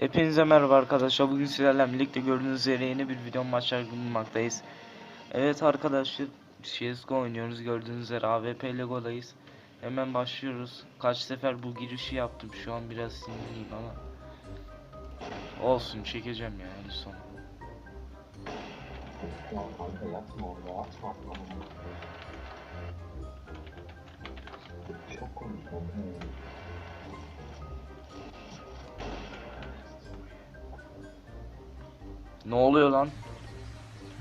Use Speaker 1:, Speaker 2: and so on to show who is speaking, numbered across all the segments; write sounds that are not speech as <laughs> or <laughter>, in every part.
Speaker 1: Hepinize merhaba arkadaşlar. Bugün sizlerle birlikte gördüğünüz üzere yeni bir video maçlar bulunmaktayız. Evet arkadaşlar CSGO oynuyoruz. Gördüğünüz üzere AWP Lego'dayız. Hemen başlıyoruz. Kaç sefer bu girişi yaptım. Şu an biraz sinirliyim ama. Olsun çekeceğim son.
Speaker 2: Ya atma atma. Çok konuşma.
Speaker 1: Ne oluyor lan?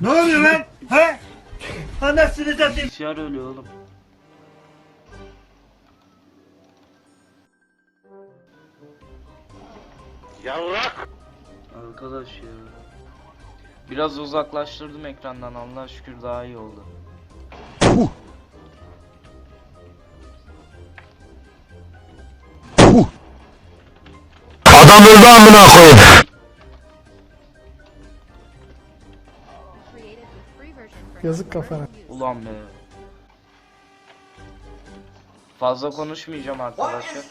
Speaker 3: Ne oluyor lan? He? Anasını satayım.
Speaker 1: Bilgisayar ölüyor oğlum.
Speaker 4: Yavrak!
Speaker 1: Arkadaş ya. Biraz uzaklaştırdım ekrandan. Allah şükür daha iyi oldu.
Speaker 4: Adam öldü amına koyayım.
Speaker 5: Yazık kafana.
Speaker 1: Ulan be. Fazla konuşmayacağım arkadaşlar.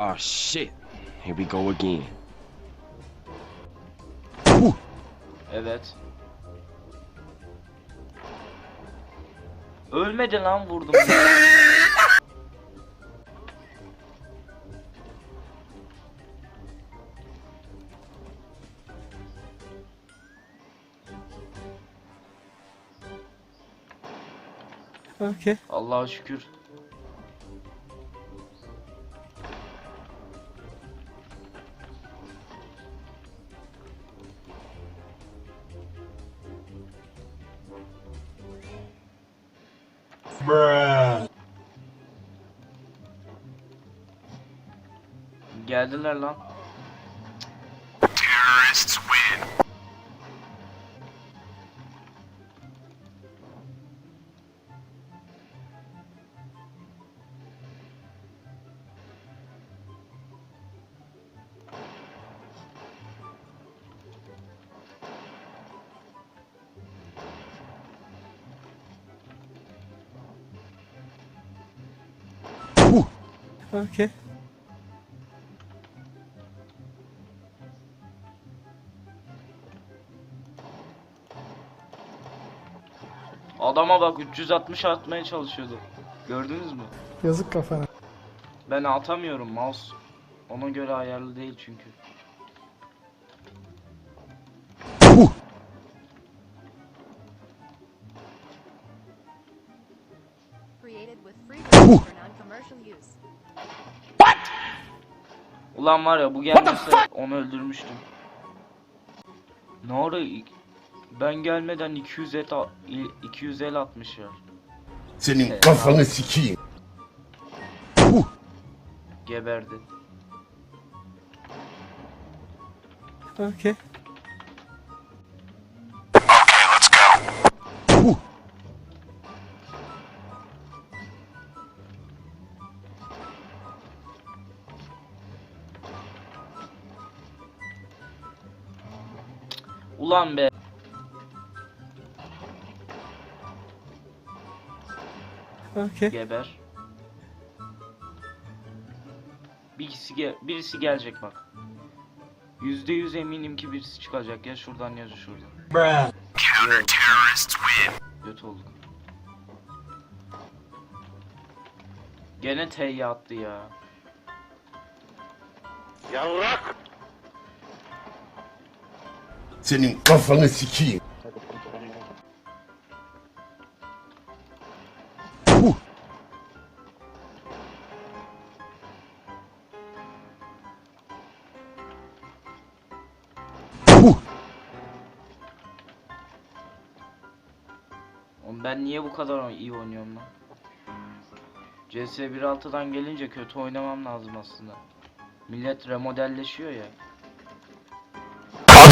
Speaker 6: Oh shit. Here we go again.
Speaker 1: Evet. Ölmedi lan vurdum. <laughs>
Speaker 5: Okey.
Speaker 1: Allah'a şükür. Geldiler lan.
Speaker 5: Okey.
Speaker 1: Adama bak 360 atmaya çalışıyordu. Gördünüz mü?
Speaker 5: Yazık kafana.
Speaker 1: Ben atamıyorum mouse. Ona göre ayarlı değil çünkü.
Speaker 7: Created
Speaker 1: Ulan var ya bu gelmese onu öldürmüştüm. Ne ara ben gelmeden 200 et a- il- 200 el atmış ya.
Speaker 4: Senin kafanı sikeyim.
Speaker 1: Geberdi.
Speaker 5: Okey.
Speaker 1: Ulan be.
Speaker 5: Okey.
Speaker 1: Geber. Birisi gel birisi gelecek bak. Yüzde yüz eminim ki birisi çıkacak ya şuradan ya şuradan. Yok. Kötü olduk. Gene T'ye attı ya.
Speaker 4: Yavrak! Senin kafanı sikeyim.
Speaker 1: Oğlum ben niye bu kadar iyi oynuyorum lan? CS 1.6'dan gelince kötü oynamam lazım aslında. Millet remodelleşiyor ya.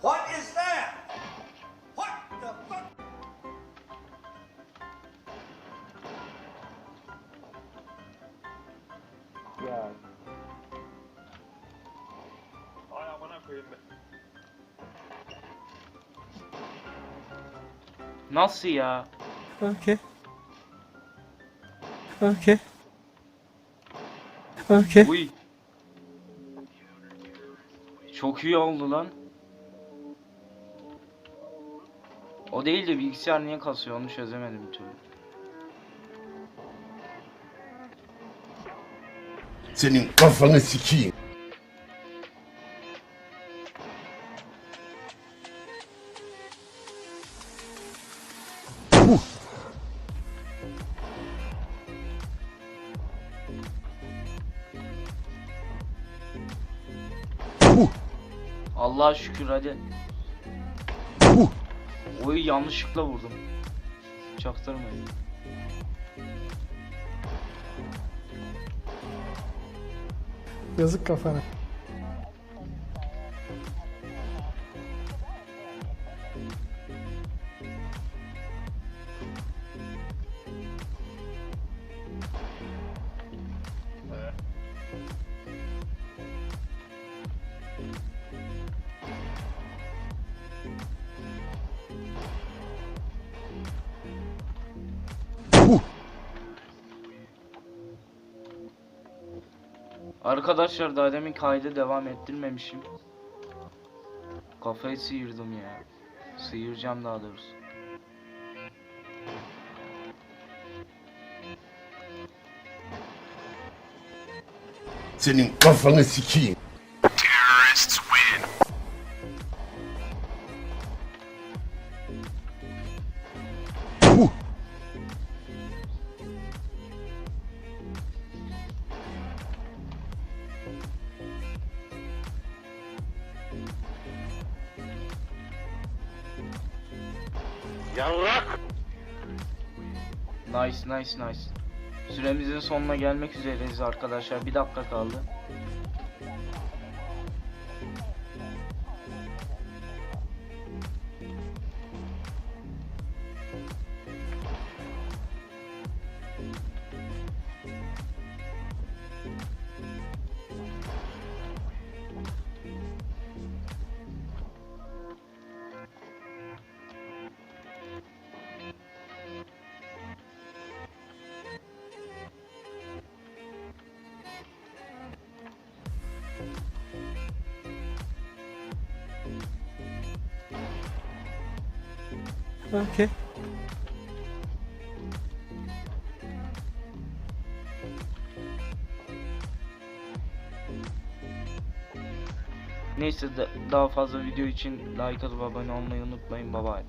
Speaker 3: What is that? What the fuck?
Speaker 2: Ya
Speaker 4: Ay amına koyayım be.
Speaker 1: Nasıl ya?
Speaker 5: Okay. Okay. Okay.
Speaker 1: Uy. Çok iyi oldu lan. O değil de bilgisayar niye kasıyor onu çözemedim bir türlü.
Speaker 4: Senin kafanı sikeyim.
Speaker 1: Allah'a şükür hadi. Oy yanlışlıkla vurdum. Çaktırmayın.
Speaker 5: Yazık kafana.
Speaker 1: Arkadaşlar daha demin kaydı devam ettirmemişim. Kafayı sıyırdım ya. Sıyıracağım daha doğrusu.
Speaker 4: Senin kafanı sikeyim. Yavrak.
Speaker 1: Nice nice nice. Süremizin sonuna gelmek üzereyiz arkadaşlar. Bir dakika kaldı.
Speaker 5: Okay.
Speaker 1: Neyse da- daha fazla video için like atıp abone olmayı unutmayın. Bye bye.